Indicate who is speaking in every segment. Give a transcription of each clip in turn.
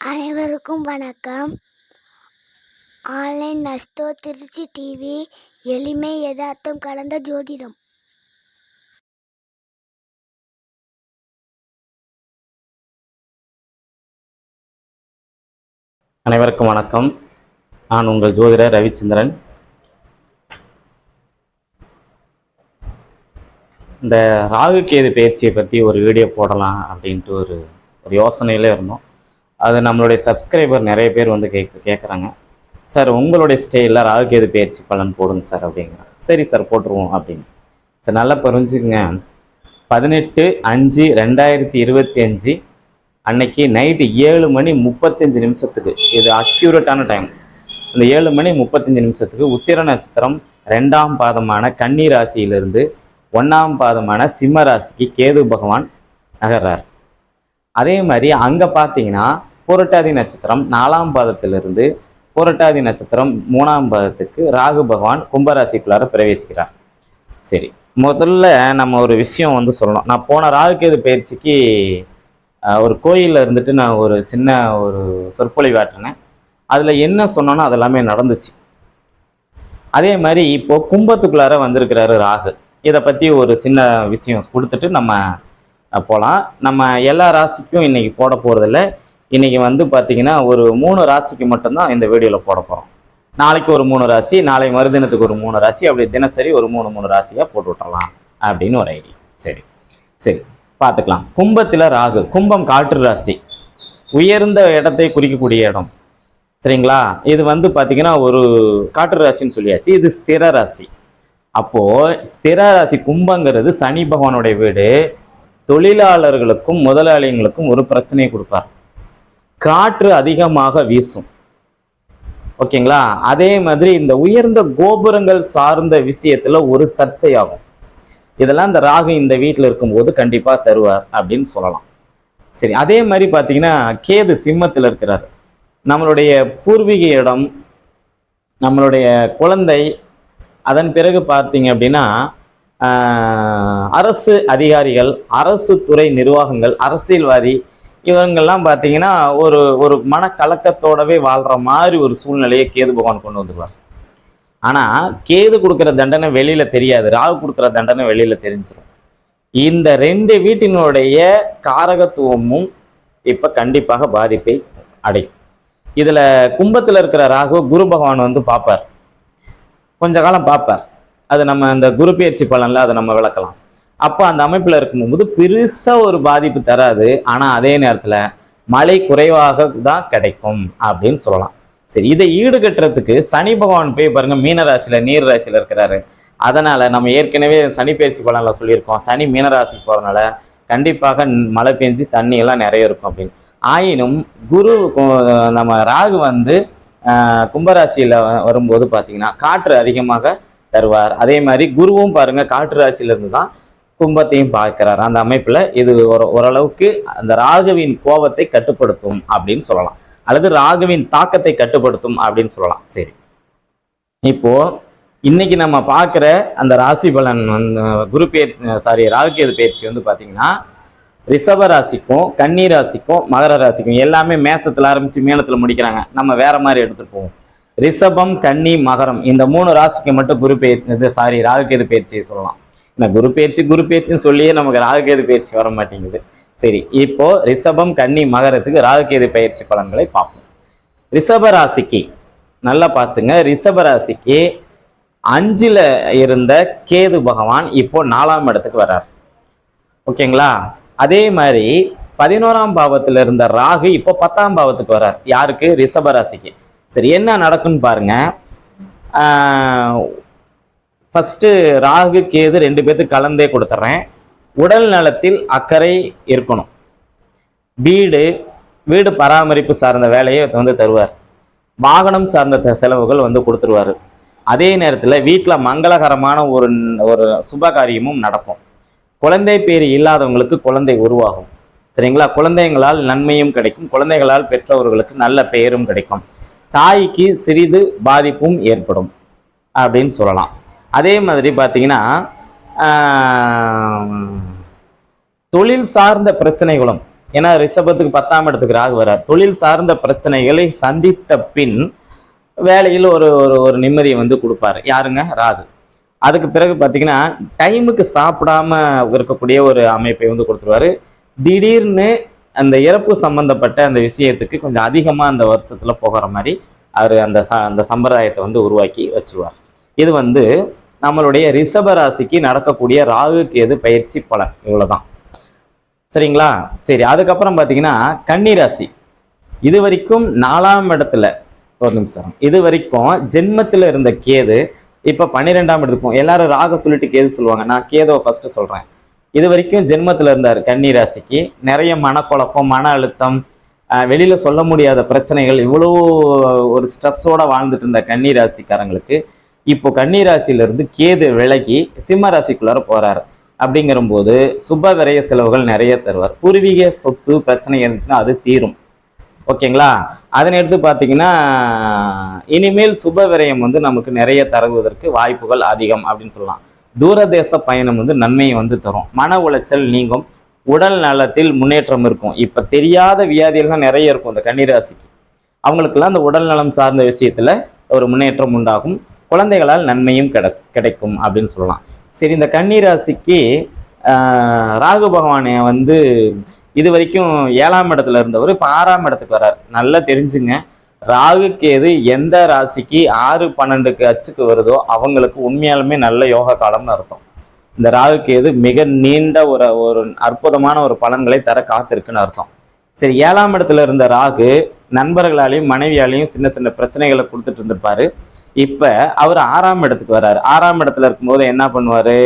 Speaker 1: அனைவருக்கும் வணக்கம். Online நஸ்தோ Trichy TV எளிமை யதார்த்தம் கலந்த ஜோதிடம்.
Speaker 2: அனைவருக்கும் வணக்கம். நான் உங்கள் ஜோதிடர் ரவிச்சந்திரன். இந்த ராகு கேது பயிற்சியை பற்றி ஒரு வீடியோ போடலாம் அப்படின்ட்டு ஒரு ஒரு யோசனையிலே இருந்தோம். அது நம்மளுடைய சப்ஸ்கிரைபர் நிறைய பேர் வந்து கேட்க கேட்குறாங்க சார் உங்களுடைய ஸ்டைலில் ராகு கேது பயிற்சி பலன் போடுங்க சார் அப்படிங்கிறாங்க. சரி சார் போட்டுருவோம் அப்படின்னு. சார் நல்லா புரிஞ்சுங்க பதினெட்டு அஞ்சு ரெண்டாயிரத்தி இருபத்தி அஞ்சு அன்னைக்கு நைட்டு ஏழு மணி முப்பத்தஞ்சு நிமிஷத்துக்கு இது அக்யூரேட்டான டைம் இந்த ஏழு மணி முப்பத்தஞ்சு நிமிஷத்துக்கு உத்திர நட்சத்திரம் ரெண்டாம் பாதமான கன்னி ராசியிலிருந்து ஒன்றாம் பாதமான சிம்ம ராசிக்கு கேது பகவான் நகர்றார். அதே மாதிரி அங்கே பார்த்தீங்கன்னா புரட்டாதி நட்சத்திரம் நாலாம் பாதத்திலிருந்து புரட்டாதி நட்சத்திரம் மூணாம் பாதத்துக்கு ராகு பகவான் கும்பராசிக்குள்ளார பிரவேசிக்கிறார். சரி முதல்ல நம்ம ஒரு விஷயம் வந்து சொல்லணும். நான் போன ராகுகேது பயிற்சிக்கு ஒரு கோயிலில் இருந்துட்டு நான் ஒரு சின்ன ஒரு சொற்பொழிவாற்றினேன் அதில் என்ன சொன்னோனோ அதெல்லாமே நடந்துச்சு. அதே மாதிரி இப்போது கும்பத்துக்குள்ளார வந்திருக்கிறாரு ராகு. இதை பற்றி ஒரு சின்ன விஷயம் கொடுத்துட்டு நம்ம போகலாம் நம்ம எல்லா ராசிக்கும் இன்றைக்கி போட போகிறதில்ல இன்றைக்கி வந்து பார்த்தீங்கன்னா ஒரு மூணு ராசிக்கு மட்டும்தான் இந்த வீடியோவில் போட போகிறோம் நாளைக்கு ஒரு மூணு ராசி நாளை மறுதினத்துக்கு ஒரு மூணு ராசி அப்படி தினசரி ஒரு மூணு மூணு ராசியாக போட்டு விட்டுறலாம் அப்படின்னு ஒரு ஐடியா. சரி சரி பார்த்துக்கலாம். கும்பத்தில் ராகு கும்பம் காற்று ராசி. உயர்ந்த இடத்தை குறிக்கக்கூடிய இடம். சரிங்களா? இது வந்து பார்த்தீங்கன்னா ஒரு காற்று ராசின்னு சொல்லியாச்சு. இது ஸ்திர ராசி. அப்போது ஸ்திர ராசி கும்பங்கிறது சனி பகவானுடைய வீடு. தொழிலாளர்களுக்கும் முதலாளிகளுக்கும் ஒரு பிரச்சனையை கொடுப்பார். காற்று அதிகமாக வீசும். ஓகேங்களா? அதே மாதிரி இந்த உயர்ந்த கோபுரங்கள் சார்ந்த விஷயத்துல ஒரு சர்ச்சையாகும். இதெல்லாம் இந்த ராகு இந்த வீட்டில் இருக்கும்போது கண்டிப்பாக தருவார் அப்படின்னு சொல்லலாம். சரி அதே மாதிரி பார்த்தீங்கன்னா கேது சிம்மத்தில் இருக்கிறார். நம்மளுடைய பூர்வீக இடம் நம்மளுடைய குழந்தை அதன் பிறகு பார்த்தீங்க அப்படின்னா அரசு அதிகாரிகள் அரசு துறை நிர்வாகங்கள் அரசியல்வாதி இவங்கெல்லாம் பார்த்தீங்கன்னா ஒரு ஒரு மனக்கலக்கத்தோடவே வாழ்கிற மாதிரி ஒரு சூழ்நிலையை கேது பகவான் கொண்டு வந்துடுவார் ஆனால் கேது கொடுக்குற தண்டனை வெளியில் தெரியாது ராகு கொடுக்குற தண்டனை வெளியில் தெரிஞ்சிடும் இந்த ரெண்டு வீட்டினுடைய காரகத்துவமும் இப்போ கண்டிப்பாக பாதிப்பை அடையும். இதில் கும்பத்தில் இருக்கிற ராகு குரு பகவான் வந்து பார்ப்பார். கொஞ்ச காலம் பார்ப்பார். அது நம்ம அந்த குரு பயிற்சி பலனில் அதை நம்ம விளக்கலாம். அப்போ அந்த அமைப்பில் இருக்கும்போது பெருசாக ஒரு பாதிப்பு தராது. ஆனால் அதே நேரத்தில் மழை குறைவாக தான் கிடைக்கும் அப்படின்னு சொல்லலாம். சரி இதை ஈடுகட்டுறதுக்கு சனி பகவான் போய் பாருங்க மீனராசியில் நீர் ராசியில் இருக்கிறாரு. அதனால நம்ம ஏற்கனவே சனி பயிற்சி பலனில் சொல்லியிருக்கோம். சனி மீனராசிக்கு போகிறனால கண்டிப்பாக மழை பெஞ்சு தண்ணி எல்லாம் நிறைய இருக்கும் அப்படின்னு. ஆயினும் குரு நம்ம ராகு வந்து கும்பராசியில் வரும்போது பார்த்தீங்கன்னா காற்று அதிகமாக தருவார். அதே மாதிரி குருவும் பாருங்க காற்று ராசியிலிருந்து தான் கும்பத்தையும் பார்க்கிறார். அந்த அமைப்பில் இது ஒரு ஓரளவுக்கு அந்த ராகுவின் கோபத்தை கட்டுப்படுத்தும் அப்படின்னு சொல்லலாம். அல்லது ராகுவின் தாக்கத்தை கட்டுப்படுத்தும் அப்படின்னு சொல்லலாம். சரி. இப்போ இன்னைக்கு நம்ம பார்க்குற அந்த ராசி பலன் வந்து குரு பேர் சாரி ராகுகேது பயிற்சி வந்து பார்த்தீங்கன்னா ரிஷப ராசிக்கும் கன்னி ராசிக்கும் மகர ராசிக்கும் எல்லாமே மேசத்தில் ஆரம்பித்து மேளத்தில் முடிக்கிறாங்க. நம்ம வேற மாதிரி எடுத்துகிட்டு போவோம். ரிஷபம் கன்னி மகரம். இந்த மூணு ராசிக்கு மட்டும் குரு பயிற்சி இது சாரி ராகுகேது பயிற்சியை சொல்லலாம். இந்த குரு பயிற்சி குரு பயிற்சின்னு சொல்லியே நமக்கு ராகுகேது பயிற்சி வர மாட்டேங்குது. சரி இப்போ ரிஷபம் கன்னி மகரத்துக்கு ராகுகேது பயிற்சி பலன்களை பார்ப்போம். ரிஷப ராசிக்கு நல்லா பார்த்துங்க. ரிஷப ராசிக்கு அஞ்சில் இருந்த கேது பகவான் இப்போ நாலாம் இடத்துக்கு வர்றார். ஓகேங்களா? அதே மாதிரி பதினோராம் பாவத்தில் இருந்த ராகு இப்போ பத்தாம் பாவத்துக்கு வர்றார். யாருக்கு? ரிஷப ராசிக்கு. சரி என்ன நடக்குன்னு பாருங்க. ஃபஸ்ட்டு ராகு கேது ரெண்டு பேர்த்துக்கு கலந்தே கொடுத்துட்றேன் உடல் நலத்தில் அக்கறை இருக்கணும். வீடு வீடு பராமரிப்பு சார்ந்த வேலையை வந்து தருவார். வாகனம் சார்ந்த செலவுகள் வந்து கொடுத்துருவாரு. அதே நேரத்தில் வீட்டில் மங்களகரமான ஒரு ஒரு சுப காரியமும் நடக்கும். குழந்தை பேர் இல்லாதவங்களுக்கு குழந்தை உருவாகும். சரிங்களா? குழந்தைங்களால் நன்மையும் கிடைக்கும். குழந்தைகளால் பெற்றவர்களுக்கு நல்ல பெயரும் கிடைக்கும். தாய்க்கு சிறிது பாதிப்பும் ஏற்படும் அப்படின்னு சொல்லலாம். அதே மாதிரி பார்த்தீங்கன்னா தொழில் சார்ந்த பிரச்சனைகளும் ஏன்னா ரிஷபத்துக்கு பத்தாம் இடத்துக்கு ராகு வரார் தொழில் சார்ந்த பிரச்சனைகளை சந்தித்த பின் வேலையில் ஒரு ஒரு ஒரு நிம்மதியை வந்து கொடுப்பாரு. யாருங்க? ராகு. அதுக்கு பிறகு பார்த்தீங்கன்னா டைமுக்கு சாப்பிடாம இருக்கக்கூடிய ஒரு அமைப்பை வந்து கொடுத்துருவாரு. திடீர்னு அந்த இறப்பு சம்பந்தப்பட்ட அந்த விஷயத்துக்கு கொஞ்சம் அதிகமாக அந்த வருஷத்தில் போகிற மாதிரி அவர் அந்த ச அந்த சம்பிரதாயத்தை வந்து உருவாக்கி வச்சிருவார். இது வந்து நம்மளுடைய ரிஷப ராசிக்கு நடக்கக்கூடிய ராகு கேது பயிற்சி பலன் இவ்வளோதான் சரிங்களா? சரி அதுக்கப்புறம் பார்த்தீங்கன்னா கன்னி ராசி. இது வரைக்கும் நாலாம் இடத்துல ஒரு நிமிஷம் இது வரைக்கும் ஜென்மத்தில் இருந்த கேது இப்போ பன்னிரெண்டாம் இடத்துக்கும் எல்லாரும் ராக சொல்லிட்டு கேது சொல்லுவாங்க. நான் கேதுவை ஃபஸ்ட்டு சொல்கிறேன் இது வரைக்கும் ஜென்மத்தில் இருந்தார் கன்னி ராசிக்கு நிறைய மனக்குழப்பம் மன அழுத்தம் வெளியில் சொல்ல முடியாத பிரச்சனைகள் இவ்வளோ ஒரு ஸ்ட்ரெஸ்ஸோட வாழ்ந்துட்டு இருந்த கன்னி ராசிக்காரங்களுக்கு இப்போ கன்னி ராசியிலிருந்து கேது விலகி சிம்ம ராசிக்குள்ளார போகிறார் அப்படிங்கிறபோது சுப விரய செலவுகள் நிறைய தருவார். பூர்வீக சொத்து பிரச்சனை இருந்துச்சுன்னா அது தீரும். ஓகேங்களா? அதனை எடுத்து பார்த்தீங்கன்னா இனிமேல் சுப விரயம் வந்து நமக்கு நிறைய தருவதற்கு வாய்ப்புகள் அதிகம் அப்படின்னு சொல்லலாம். தூரதேச பயணம் வந்து நன்மையை வந்து தரும். மன உளைச்சல் நீங்கும். உடல் நலத்தில் முன்னேற்றம் இருக்கும். இப்போ தெரியாத வியாதிகள்லாம் நிறைய இருக்கும் இந்த கன்னிராசிக்கு. அவங்களுக்கெல்லாம் அந்த உடல் நலம் சார்ந்த விஷயத்துல ஒரு முன்னேற்றம் உண்டாகும். குழந்தைகளால் நன்மையும் கிட கிடைக்கும் அப்படின்னு சொல்லலாம். சரி இந்த கன்னிராசிக்கு ராகு பகவானை வந்து இது வரைக்கும் ஏழாம் இடத்துல இருந்தவர் இப்போ ஆறாம் இடத்துக்கு வர்றார். நல்லா தெரிஞ்சுங்க. ராகு கேது எந்த ராசிக்கு ஆறு பன்னெண்டுக்கு அச்சுக்கு வருதோ அவங்களுக்கு உண்மையாலுமே நல்ல யோக காலம்னு அர்த்தம். இந்த ராகு கேது மிக நீண்ட ஒரு ஒரு அற்புதமான ஒரு பலன்களை தர காத்திருக்குன்னு அர்த்தம். சரி ஏழாம் இடத்துல இருந்த ராகு நண்பர்களாலையும் மனைவியாலையும் சின்ன சின்ன பிரச்சனைகளை கொடுத்துட்டு இருந்திருப்பாரு. இப்ப அவர் ஆறாம் இடத்துக்கு வர்றாரு ஆறாம் இடத்துல இருக்கும்போது என்ன பண்ணுவாரு?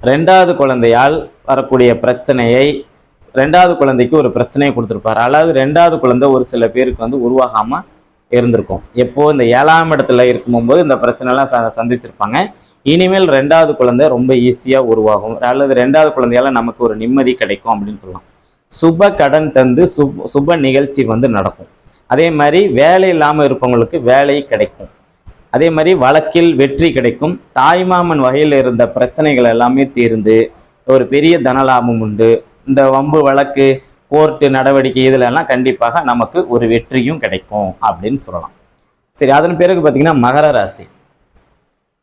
Speaker 2: ரெண்டாவது குழந்தையால் வரக்கூடிய பிரச்சனையை ரெண்டாவது குழந்தைக்கு ஒரு பிரச்சனையை கொடுத்துருப்பாரு. அதாவது ரெண்டாவது குழந்தை ஒரு சில பேருக்கு வந்து உருவாகாம இருந்திருக்கும். எப்போ இந்த ஏழாம் இடத்துல இருக்கும்போது இந்த பிரச்சனைலாம் ச- சந்திச்சிருப்பாங்க. இனிமேல் ரெண்டாவது குழந்தை ரொம்ப ஈஸியாக உருவாகும். அல்லது ரெண்டாவது குழந்தையால நமக்கு ஒரு நிம்மதி கிடைக்கும் அப்படின்னு சொல்லலாம். சுப கடன் தந்து சுப் சுப நிகழ்ச்சி வந்து நடக்கும். அதே மாதிரி வேலை இல்லாமல் இருப்பவங்களுக்கு வேலை கிடைக்கும். அதே மாதிரி வழக்கில் வெற்றி கிடைக்கும். தாய்மாமன் வகையில் இருந்த பிரச்சனைகள் எல்லாமே தீர்ந்து ஒரு பெரிய தனலாபம் உண்டு. இந்த வம்பு வழக்கு கோர்ட்டு நடவடிக்கை இதிலெல்லாம் கண்டிப்பாக நமக்கு ஒரு வெற்றியும் கிடைக்கும் அப்படின்னு சொல்லலாம். சரி அதன் பிறகு பார்த்தீங்கன்னா மகர ராசி.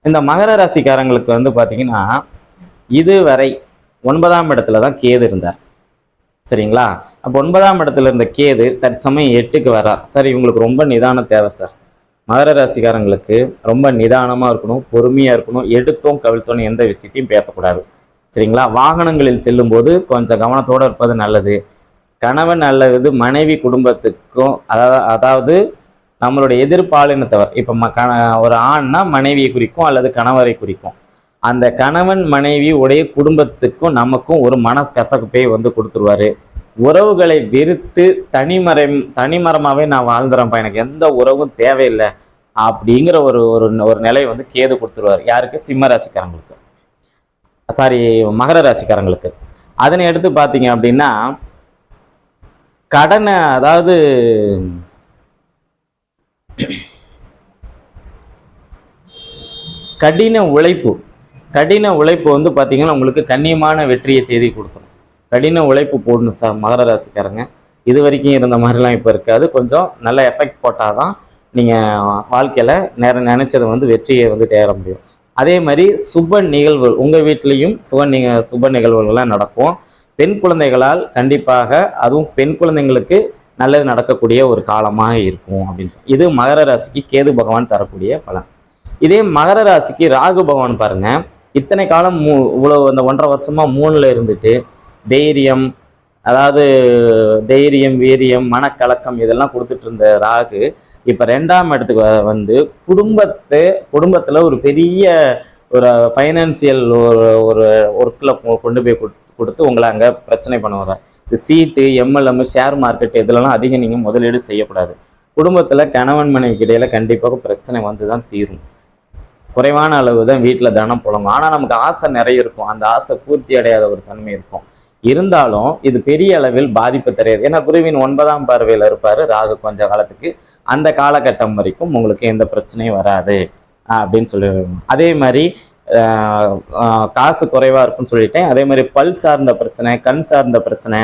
Speaker 2: இந்த மகர ராசிக்காரங்களுக்கு வந்து பார்த்தீங்கன்னா இதுவரை ஒன்பதாம் இடத்துல தான் கேது இருந்தார். சரிங்களா? அப்போ ஒன்பதாம் இடத்துல இருந்த கேது தற்சமயம் எட்டுக்கு வரார் சார் இவங்களுக்கு ரொம்ப நிதானம் தேவை சார். மகர ராசிக்காரங்களுக்கு ரொம்ப நிதானமாக இருக்கணும் பொறுமையாக இருக்கணும் எடுத்தோம் கவிழ்த்தோன்னு எந்த விஷயத்தையும் பேசக்கூடாது. சரிங்களா? வாகனங்களில் செல்லும்போது கொஞ்சம் கவனத்தோடு இருப்பது நல்லது. கணவன் அல்லது மனைவி குடும்பத்துக்கும் அதாவது அதாவது நம்மளுடைய எதிர்பாலினத்தவர் இப்போ ம கண ஒரு ஆண்னா மனைவியை குறிக்கும் அல்லது கணவரை குறிக்கும். அந்த கணவன் மனைவி உடைய குடும்பத்துக்கும் நமக்கும் ஒரு மனக்கசப்பை வந்து கொடுத்துருவாரு. உறவுகளை வெறுத்து தனிமறை தனிமரமாகவே நான் வாழ்ந்துறேன்ப்பா எனக்கு எந்த உறவும் தேவையில்லை அப்படிங்கிற ஒரு ஒரு ஒரு நிலை வந்து கேது கொடுத்துருவார். யாருக்கு? சிம்ம ராசிக்காரங்களுக்கு. சாரி மகர ராசிக்காரங்களுக்கு. அதனை எடுத்து பார்த்தீங்க அப்படின்னா கடனை அதாவது கடின உழைப்பு கடின உழைப்பு வந்து பார்த்தீங்கன்னா உங்களுக்கு கண்ணியமான வெற்றியை தேடி கொடுத்துரும் கடின உழைப்பு போடணும் சார் மகர ராசிக்காரங்க. இது வரைக்கும் இருந்த மாதிரிலாம் இப்போ இருக்காது. கொஞ்சம் நல்ல எஃபெக்ட் போட்டால் தான் நீங்கள் வாழ்க்கையில் நேரம் நினச்சதை வந்து வெற்றியை வந்து தேட முடியும். அதே மாதிரி சுப நிகழ்வுகள் உங்கள் வீட்லேயும் சுப நிக சுப நிகழ்வுகள்லாம் நடக்கும். பெண் குழந்தைகளால் கண்டிப்பாக அதுவும் பெண் குழந்தைங்களுக்கு நல்லது நடக்கக்கூடிய ஒரு காலமாக இருக்கும் அப்படின்னு இது மகர ராசிக்கு கேது பகவான் தரக்கூடிய பலன். இதே மகர ராசிக்கு ராகு பகவான் பாருங்க. இத்தனை காலம் மூ இவ்வளோ அந்த ஒன்றரை வருஷமாக மூணில் இருந்துட்டு தைரியம் அதாவது தைரியம் வீரியம் மனக்கலக்கம் இதெல்லாம் கொடுத்துட்டு இருந்த ராகு இப்போ ரெண்டாம் இடத்துக்கு வ- வந்து குடும்பத்தை குடும்பத்தில் ஒரு பெரிய ஒரு ஃபைனான்சியல் ஒரு ஒரு ஒர்க்கில் கொண்டு போய் கொடு- கொடுத்து உங்களை அங்கே பிரச்சனை பண்ண வர இந்த சீட்டு எம்எல்எம் ஷேர் மார்க்கெட் இதிலலாம் அதிகம் நீங்கள் முதலீடு செய்யக்கூடாது. குடும்பத்தில் கணவன் மனைவிக்கு இடையில கண்டிப்பாக பிரச்சனை வந்து தான் தீரும். குறைவான அளவு தான் வீட்டில் தனம் புலங்கும் ஆனால் நமக்கு ஆசை நிறைய இருக்கும். அந்த ஆசை பூர்த்தி அடையாத ஒரு தன்மை இருக்கும். இருந்தாலும் இது பெரிய அளவில் பாதிப்பு தெரியாது ஏன்னா குருவின் ஒன்பதாம் பார்வையில் இருப்பார். ராகு கொஞ்ச காலத்துக்கு அந்த காலகட்டம் வரைக்கும் உங்களுக்கு எந்த பிரச்சனையும் வராது அப்படின்னு சொல்லி அதே மாதிரி காசு குறைவாக இருக்குன்னு சொல்லிட்டேன். அதே மாதிரி பல் சார்ந்த பிரச்சனை கண் சார்ந்த பிரச்சனை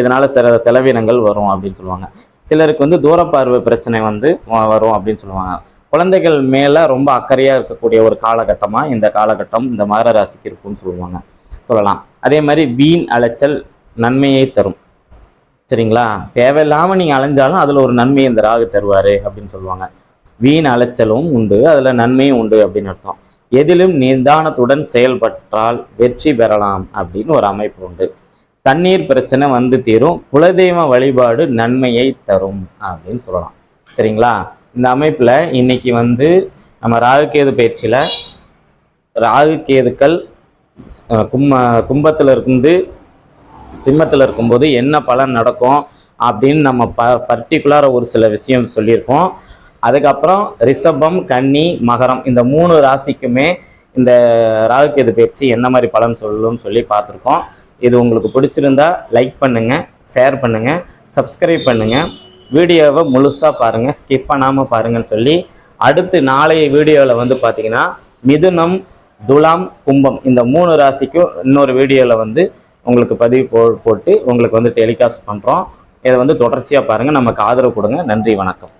Speaker 2: இதனால் சில செலவினங்கள் வரும் அப்படின்னு சொல்லுவாங்க. சிலருக்கு வந்து தூரப்பார்வை பிரச்சனை வந்து வரும் அப்படின்னு சொல்லுவாங்க. குழந்தைகள் மேலே ரொம்ப அக்கறையாக இருக்கக்கூடிய ஒரு காலகட்டமாக இந்த காலகட்டம் இந்த மகர ராசிக்கு இருக்கும்னு சொல்லுவாங்க. சொல்லலாம். அதே மாதிரி வீண் அலைச்சல் நன்மையை தரும். சரிங்களா? தேவையில்லாமல் நீங்கள் அலைஞ்சாலும் அதில் ஒரு நன்மையை இந்த ராகு தருவார் அப்படின்னு சொல்லுவாங்க. வீண் அலைச்சலும் உண்டு அதில் நன்மையும் உண்டு அப்படின்னு அர்த்தம். எதிலும் நிதானத்துடன் செயல்பட்டால் வெற்றி பெறலாம் அப்படின்னு ஒரு அமைப்பு உண்டு. தண்ணீர் பிரச்சனை வந்து தீரும் குலதெய்வ வழிபாடு நன்மையை தரும் அப்படின்னு சொல்லலாம். சரிங்களா? இந்த அமைப்பில் இன்னைக்கு வந்து நம்ம ராகுகேது பயிற்சியில் ராகுகேதுக்கள் அஹ், கும்ம கும்பத்தில் இருந்து சிம்மத்தில் இருக்கும்போது என்ன பலன் நடக்கும் அப்படின்னு நம்ம ப பர்டிகுலராக ஒரு சில விஷயம் சொல்லியிருக்கோம். அதுக்கப்புறம் ரிஷபம் கன்னி மகரம் இந்த மூணு ராசிக்குமே இந்த ராகுக்கேது பயிற்சி என்ன மாதிரி பலன் சொல்லணும்னு சொல்லி பார்த்துருக்கோம். இது உங்களுக்கு பிடிச்சிருந்தா லைக் பண்ணுங்கள் ஷேர் பண்ணுங்கள் சப்ஸ்கிரைப் பண்ணுங்கள் வீடியோவை முழுசாக பாருங்கள் ஸ்கிப் பண்ணாமல் பாருங்கன்னு சொல்லி அடுத்து நாளைய வீடியோவில் வந்து பார்த்திங்கன்னா மிதுனம் துலாம் கும்பம் இந்த மூணு ராசிக்கும் இன்னொரு வீடியோவில் வந்து உங்களுக்கு பதிவு போ போட்டு உங்களுக்கு வந்து டெலிகாஸ்ட் பண்ணுறோம் இதை வந்து தொடர்ச்சியாக பாருங்கள் நமக்கு ஆதரவு கொடுங்க. நன்றி வணக்கம்.